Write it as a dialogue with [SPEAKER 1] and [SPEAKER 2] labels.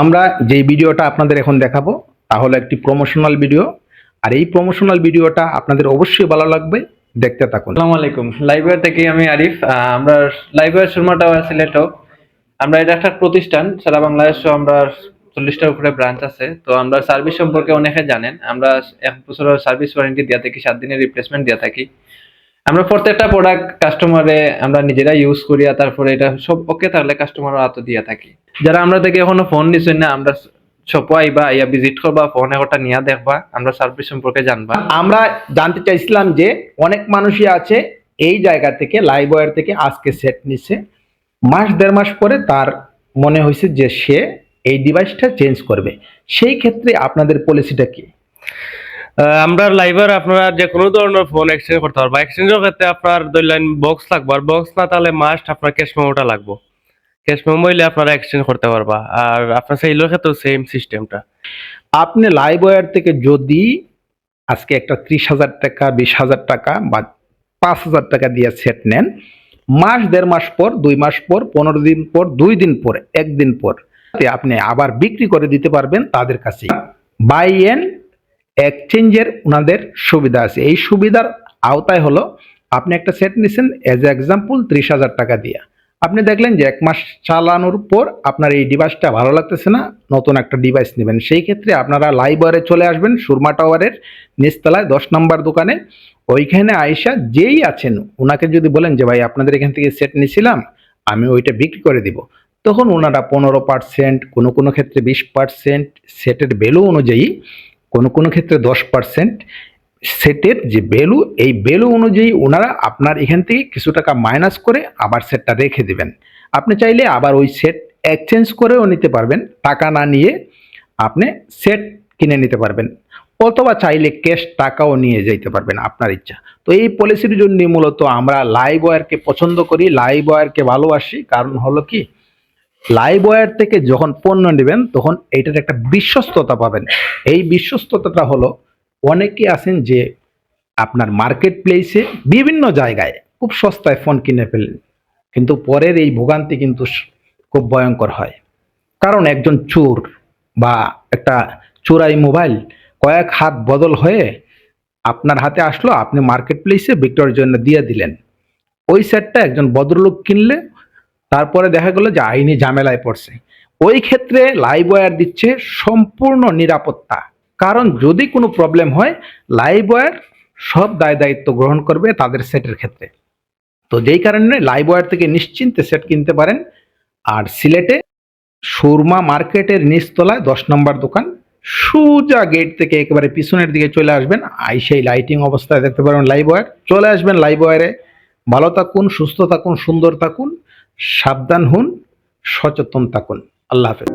[SPEAKER 1] আমরা যে ভিডিওটা আপনাদের এখন দেখাবো, তা হলো একটি প্রমোশনাল ভিডিও আর এই প্রমোশনাল ভিডিওটা আপনাদের অবশ্যই ভালো লাগবে, দেখতে থাকুন।
[SPEAKER 2] আসসালামু আলাইকুম। লাইব্রেরি থেকে আমি আরিফ। আমরা লাইব্রেরি সুরমা টাওয়ার সিলেটও আমরা এটা একটা প্রতিষ্ঠান, সারা বাংলাদেশে আমরা চল্লিশটার উপরে ব্রাঞ্চ আছে। তো আমরা সার্ভিস সম্পর্কে অনেকে জানেন। আমরা এক বছরের সার্ভিস ওয়ারেন্টি দিয়ে থাকি, সাত দিনের রিপ্লেসমেন্ট দিয়ে থাকি। আমরা প্রত্যেকটা প্রোডাক্ট কাস্টমারে আমরা নিজেরা ইউজ করি তারপরে এটা সব ওকে তাহলে কাস্টমার হাতে দিয়ে থাকি। যারা আমরা থেকে এখনও ফোন নিছেন না আমরা শপও আইবা ইয়া ভিজিট করবা ফোন একটা নিয়ে দেখবা আমরা সার্ভিস সম্পর্কে জানবা।
[SPEAKER 1] আমরা জানতে চাইছিলাম যে অনেক মানুষই আছে এই জায়গা থেকে লাইভ ওয়্যার থেকে আজকে সেট নিছে। মাস দেড় মাস পরে তার মনে হয়েছে যে সে এই ডিভাইসটা চেঞ্জ করবে। সেই ক্ষেত্রে আপনাদের পলিসিটা কি?
[SPEAKER 3] আহ, আমরা লাইভার আপনারা যে কোনো ধরনের ফোন এক্সচেঞ্জ করতে পারব। এক্সচেঞ্জের ক্ষেত্রে আপনার ধরলেন বক্স লাগবে। আর বক্স না তাহলে মাস্ট আপনার ক্যাশ মেমোটা লাগবে। ক্যাশ মেমো আপনারা এক্সচেঞ্জ করতে পারবা। আর আপনার সেইলের ক্ষেত্রেও সেম সিস্টেমটা
[SPEAKER 1] আপনি লাইভ ওয়্যার থেকে যদি আজকে একটা ত্রিশ হাজার টাকা, বিশ হাজার টাকা বা পাঁচ হাজার টাকা দিয়ে সেট নেন, মাস, দেড় মাস পর, দুই মাস পর, পনেরো দিন পর, দুই দিন পর একদিন পর আপনি আবার বিক্রি করে দিতে পারবেন তাদের কাছে। বাই এন্ড এক্সচেঞ্জের ওনাদের সুবিধা আছে। এই সুবিধার আওতায় হলো, আপনি একটা সেট নিছেন এজ এ এক্সাম্পল ত্রিশ হাজার টাকা দিয়ে। আপনি দেখলেন যে এক মাস চালানোর পর আপনার এই ডিভাইসটা ভালো লাগতেছে না, নতুন একটা ডিভাইস নেবেন। সেই ক্ষেত্রে আপনারা লাইব্রেরি চলে আসবেন, সুরমা টাওয়ারের নিচতলায়, দশ নম্বর দোকানে। ওইখানে আইসা যেই আছেন ওনাকে যদি বলেন যে, ভাই, আপনাদের এখান থেকে সেট নিয়েছিলাম আমি ওইটা বিক্রি করে দিব। তখন ওনারা পনেরো পার্সেন্ট কোনো কোনো ক্ষেত্রে বিশ পার্সেন্ট সেটের ভ্যালু অনুযায়ী কোনো কোনো ক্ষেত্রে দশ পার্সেন্ট সেটের যে ভ্যালু এই ভ্যালু অনুযায়ী ওনারা আপনার এখান থেকে কিছু টাকা মাইনাস করে আবার সেটটা রেখে দিবেন। আপনি চাইলে আবার ওই সেট এক্সচেঞ্জ করেও নিতে পারবেন। টাকা না নিয়ে আপনি সেট কিনে নিতে পারবেন। অথবা চাইলে ক্যাশ টাকাও নিয়ে যেতে পারবেন আপনার ইচ্ছা। তো এই পলিসির জন্য মূলত আমরা লাইভ ওয়্যারকে পছন্দ করি লাইভ ওয়্যারকে ভালোবাসি। কারণ হলো কি? লাইভ ওয়্যার থেকে যখন পণ্য নেবেন, তখন এইটার একটা বিশ্বস্ততা পাবেন। এই বিশ্বস্ততাটা হলো অনেকে আছেন যে আপনার মার্কেট প্লেসে বিভিন্ন জায়গায় খুব সস্তায় ফোন কিনে ফেলেন। কিন্তু পরের এই ভোগান্তি কিন্তু খুব ভয়ঙ্কর হয়। কারণ একজন চোর বা একটা চোরাই মোবাইল কয়েক হাত বদল হয়ে আপনার হাতে আসলো, আপনি মার্কেট প্লেসে বিক্রয়ের জন্য দিয়ে দিলেন। ওই সেটটা একজন ভদ্রলোক কিনলে, তারপরে দেখা গেলো যে আইনি ঝামেলায় পড়ছে। ওই ক্ষেত্রে লাইভ ওয়্যার দিচ্ছে সম্পূর্ণ নিরাপত্তা। কারণ যদি কোনো প্রবলেম হয় লাইভ ওয়্যার সব দায় দায়িত্ব গ্রহণ করবে তাদের সেটের ক্ষেত্রে। তো যেই কারণে লাইভ ওয়্যার থেকে নিশ্চিন্তে সেট কিনতে পারেন। আর সিলেটে সুরমা মার্কেটের নিচতলায় দশ নম্বর দোকান, সোজা গেট থেকে একেবারে পিছনের দিকে চলে আসবেন। আই সেই লাইটিং অবস্থায় দেখতে পারবেন লাইভ ওয়্যার চলে আসবেন লাইভ ওয়্যারে ভালো থাকুন, সুস্থ থাকুন, সুন্দর থাকুন, সাবধান হন, সচেতন থাকুন। আল্লাহ হাফেজ।